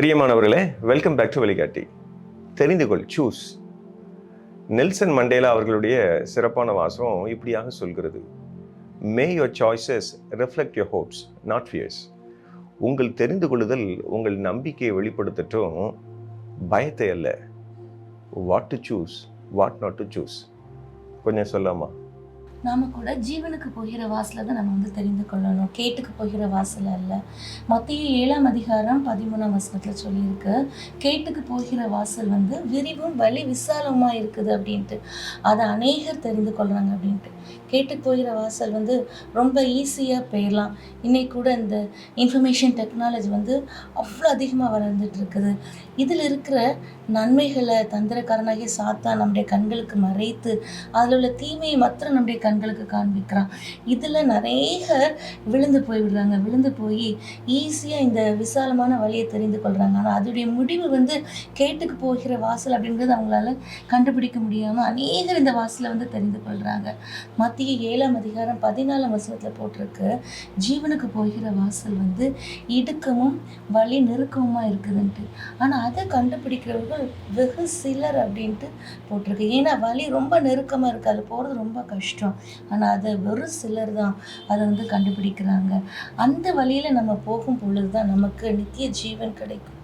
பிரியமானவர்களே welcome back to வழிகாட்டி தெரிந்து கொள் சூஸ் நெல்சன் மண்டேலா அவர்களுடைய சிறப்பான வாசம் இப்படியாக சொல்கிறது. May your choices reflect your hopes not fears உங்கள் தெரிந்து கொள்ளுதல் உங்கள் நம்பிக்கையை வெளிப்படுத்தட்டும் பயத்தை அல்ல. What to choose what not to choose கொஞ்சம் சொல்லாமா நாம கூட ஜீவனுக்கு போகிற வாசலை தான் நம்ம வந்து தெரிந்து கொள்ளணும். கேட்டுக்கு போகிற வாசல் அல்ல. மத்திய ஏழாம் அதிகாரம் பதிமூணாம் வசனத்தில் சொல்லியிருக்கு. கேட்டுக்கு போகிற வாசல் வந்து விரிவும் வலி விசாலமாக இருக்குது அப்படின்ட்டு. அதை அநேகர் தெரிந்து கொள்கிறாங்க அப்படின்ட்டு. கேட்டுக்கு போகிற வாசல் வந்து ரொம்ப ஈஸியாக போயிடலாம் இன்னைக்கு கூட இந்த இன்ஃபர்மேஷன் டெக்னாலஜி வந்து அவ்வளோ அதிகமாக வளர்ந்துட்டு இருக்குது. இதில் இருக்கிற நன்மைகளை தந்திரக்காரனாகிய சாத்தா நம்முடைய கண்களுக்கு மறைத்து அதில் உள்ள தீமையை மாத்திரம் நம்முடைய கண்களுக்கு காண்பிக்கிறான். இதில் நிறைய விழுந்து போய் விடுறாங்க விழுந்து போய் ஈஸியாக இந்த விசாலமான வழியை தெரிந்து கொள்கிறாங்க ஆனால் அதோடைய முடிவு வந்து கேட்டுக்கு போகிற வாசல் அப்படிங்கிறது அவங்களால கண்டுபிடிக்க முடியாமல் அநேகர் இந்த வாசலை வந்து தெரிந்து கொள்கிறாங்க மத்திய ஏழாம் அதிகாரம் பதினாலாம் வசனத்தில் போட்டிருக்கு ஜீவனுக்கு போகிற வாசல் வந்து இடுக்கமும் வழி நெருக்கமுமாக இருக்குதுன்ட்டு. ஆனால் அதை கண்டுபிடிக்கிறவர்கள் வெகு சிலர் அப்படின்ட்டு போட்டிருக்கு. ஏன்னா வழி ரொம்ப நெருக்கமாக இருக்குது அது போகிறது ரொம்ப கஷ்டம். ஆனால் அதை வெறும் சிலர் தான். அதை வந்து கண்டுபிடிக்கிறாங்க. அந்த வழியில் நம்ம போகும் பொழுது தான் நமக்கு நித்திய ஜீவன் கிடைக்கும்.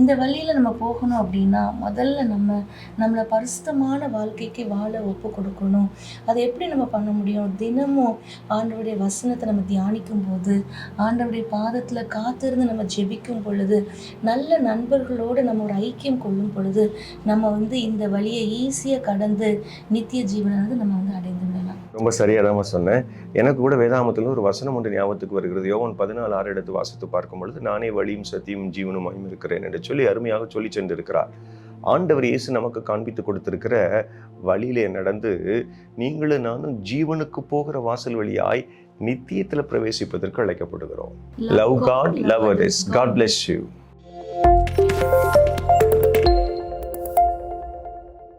இந்த வழியில் நம்ம போகணும் அப்படின்னா முதல்ல நம்ம நம்மளை பரிசுத்தமான வாழ்க்கைக்கு வாழ ஒப்பு கொடுக்கணும். அதை எப்படி நம்ம பண்ண முடியும்? தினமும் ஆண்டவருடைய வசனத்தை நம்ம தியானிக்கும் போது ஆண்டவருடைய பாதத்தில் காத்திருந்து நம்ம ஜெபிக்கும் பொழுது நல்ல நண்பர்களோடு நம்ம ஒரு ஐக்கியம் கொள்ளும் பொழுது நம்ம வந்து இந்த வழியை ஈஸியாக கடந்து நித்திய ஜீவனை வந்து நம்ம வந்து அடைந்து விடலாம். ரொம்ப சரியாக தான் சொன்னேன். எனக்கு கூட வேதாமத்தில் ஒரு வசனம் ஒன்று ஞாபகத்துக்கு வருகிறது. யோவன் பதினாலு ஆறு எடுத்து வாசித்து பார்க்கும் பொழுது நானே வழியும் சத்தியும் ஜீவனுமாயும் இருக்கிறேன் என்று சொல்லி அருமையாக சொல்லி சென்றிருக்கிறார். ஆண்டவர் இயேசு நமக்கு காண்பித்து கொடுத்திருக்கிற வழியிலே நடந்து நீங்களும் நானும் ஜீவனுக்கு போகிற வாசல் வழியாய் நித்தியத்தில் பிரவேசிப்பதற்கு அழைக்கப்படுகிறோம். Love God love God bless you